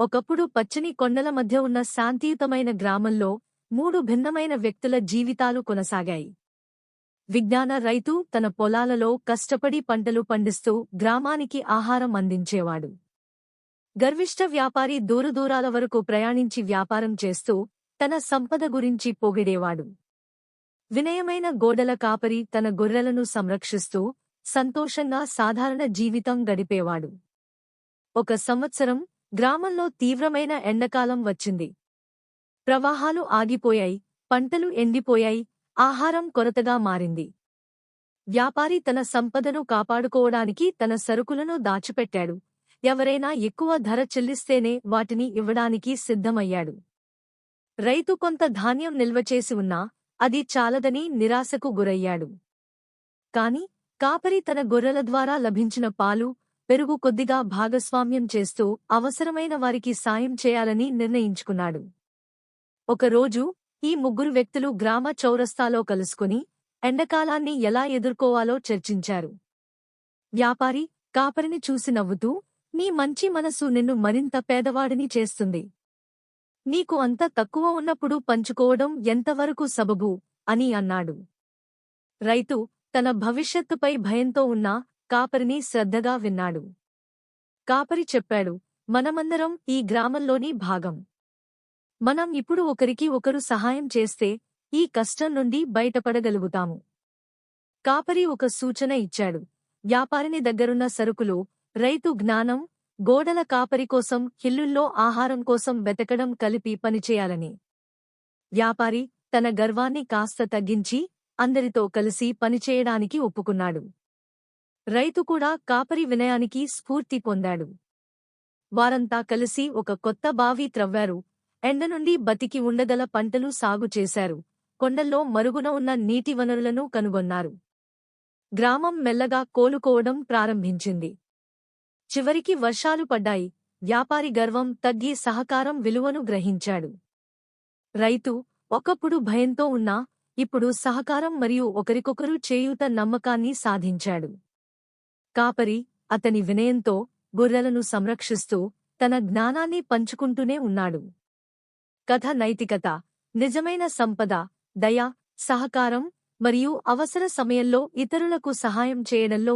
ఒకప్పుడు పచ్చని కొండల మధ్య ఉన్న శాంతియుతమైన గ్రామంలో మూడు భిన్నమైన వ్యక్తుల జీవితాలు కొనసాగాయి. విజ్ఞాన రైతు తన పొలాలలో కష్టపడి పంటలు పండిస్తూ గ్రామానికి ఆహారం అందించేవాడు. గర్విష్ట వ్యాపారి దూరదూరాల వరకు ప్రయాణించి వ్యాపారం చేస్తూ తన సంపద గురించి పొగిడేవాడు. వినయమైన గోడల కాపరి తన గొర్రెలను సంరక్షిస్తూ సంతోషంగా సాధారణ జీవితం గడిపేవాడు. ఒక సంవత్సరం గ్రామంలో తీవ్రమైన ఎండకాలం వచ్చింది. ప్రవాహాలు ఆగిపోయాయి పంటలు ఎండిపోయాయి ఆహారం కొరతగా మారింది. వ్యాపారి తన సంపదను కాపాడుకోవడానికి తన సరుకులను దాచిపెట్టాడు. ఎవరైనా ఎక్కువ ధర చెల్లిస్తేనే వాటిని ఇవ్వడానికి సిద్ధమయ్యాడు. రైతు కొంత ధాన్యం నిల్వచేసి ఉన్నా అది చాలదని నిరాశకు గురయ్యాడు. కాని కాపరి తన గొర్రెల ద్వారా లభించిన పాలు పెరుగు కొద్దిగా భాగస్వామ్యం చేస్తూ అవసరమైన వారికి సాయం చేయాలని నిర్ణయించుకున్నాడు. ఒకరోజు ఈ ముగ్గురు వ్యక్తులు గ్రామ చౌరస్తాలో కలుసుకుని ఎండకాలాన్ని ఎలా ఎదుర్కోవాలో చర్చించారు. వ్యాపారి కాపరిని చూసి నవ్వుతూ నీ మంచి మనసు నిన్ను మరింత పేదవాడిని చేస్తుంది. నీకు అంత తక్కువ ఉన్నప్పుడు పంచుకోవడం ఎంతవరకు సబబు? అని అన్నాడు. రైతు తన భవిష్యత్తుపై భయంతో ఉన్నా కాపరిని శ్రద్ధగా విన్నాడు. కాపరి చెప్పాడు మనమందరం ఈ గ్రామంలోని భాగం. మనం ఇప్పుడు ఒకరికి ఒకరు సహాయం చేస్తే ఈ కష్టం నుండి బయటపడగలుగుతాము. కాపరి ఒక సూచన ఇచ్చాడు. వ్యాపారిని దగ్గరున్న సరుకులు రైతు జ్ఞానం గోడల కాపరి కోసం హిల్లుల్లో ఆహారం కోసం వెతకడం కలిపి పనిచేయాలని. వ్యాపారి తన గర్వాన్ని కాస్త తగ్గించి అందరితో కలిసి పనిచేయడానికి ఒప్పుకున్నాడు. రైతు కూడా కాపరి వినయానికి స్ఫూర్తి పొందాడు. వారంతా కలిసి ఒక కొత్త బావి త్రవ్వారు. ఎండ నుండి బతికి ఉండగల పంటలు సాగు చేశారు. కొండల్లో మరుగున ఉన్న నీటి వనరులను కనుగొన్నారు. గ్రామం మెల్లగా కోలుకోవడం ప్రారంభించింది. చివరికి వర్షాలు పడ్డాయి. వ్యాపారి గర్వం తగ్గి సహకారం విలువను గ్రహించాడు. రైతు ఒకప్పుడు భయంతో ఉన్నా ఇప్పుడు సహకారం మరియు ఒకరికొకరు చేయూత నమ్మకాన్ని సాధించాడు. కాపరి అతని వినయంతో గొర్రెలను సంరక్షిస్తూ తన జ్ఞానాన్ని పంచుకుంటూనే ఉన్నాడు. కథ నైతికత నిజమైన సంపద దయ సహకారం మరియు అవసర సమయంలో ఇతరులకు సహాయం చేయడంలో